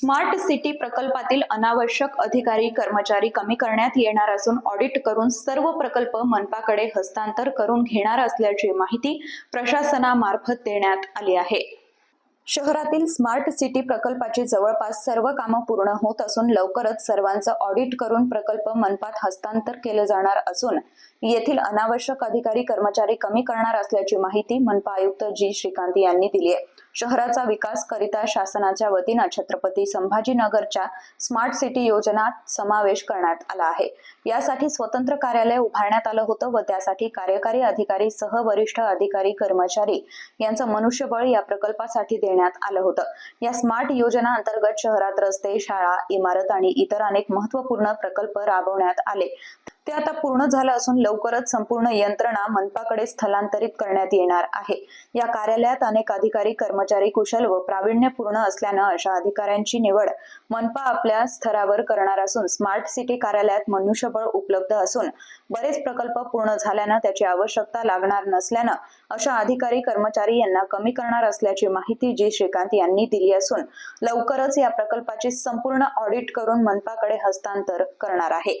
Smart city प्रकल्पातील अनावश्यक अधिकारी कर्मचारी कमी करण्यात येणार असून ऑडिट करून सर्व प्रकल्प मनपाकडे हस्तांतर करून घेणार असल्याची माहिती प्रशासनामार्फत देण्यात आली आहे. शहरातील स्मार्ट सिटी प्रकल्पाची जवळपास सर्व कामं पूर्ण होत असून लवकरच सर्वांचं ऑडिट करून प्रकल्प मनपात हस्तांतर केले जाणार असून येथील अनावश्यक अधिकारी कर्मचारी कमी करणार असल्याची माहिती मनपा आयुक्त जी. श्रीकांत यांनी दिली आहे. शहराचा विकास करिता शासनाच्या वतीनं छत्रपती संभाजीनगरच्या स्मार्ट सिटी योजनात समावेश करण्यात आला आहे. यासाठी स्वतंत्र कार्यालय उभारण्यात आलं होतं व त्यासाठी कार्यकारी अधिकारी सह वरिष्ठ अधिकारी कर्मचारी यांचं मनुष्यबळ या प्रकल्पासाठी देण्यात आलं होतं. या स्मार्ट योजना अंतर्गत शहरात रस्ते शाळा इमारत आणि इतर अनेक महत्त्वपूर्ण प्रकल्प राबवण्यात आले. ते आता पूर्ण झालं असून लवकरच संपूर्ण यंत्रणा मनपाकडे स्थलांतरित करण्यात येणार आहे. या कार्यालयात अनेक अधिकारी कर्मचारी कुशल व प्रावीण्यपूर्ण असल्यानं अशा अधिकाऱ्यांची निवड मनपा आपल्या स्तरावर करणार असून स्मार्ट सिटी कार्यालयात मनुष्यबळ उपलब्ध असून बरेच प्रकल्प पूर्ण झाल्यानं त्याची आवश्यकता लागणार नसल्यानं अशा अधिकारी कर्मचारी यांना कमी करणार असल्याची माहिती जी श्रीकांत यांनी दिली असून लवकरच या प्रकल्पाचे संपूर्ण ऑडिट करून मनपाकडे हस्तांतर करणार आहे.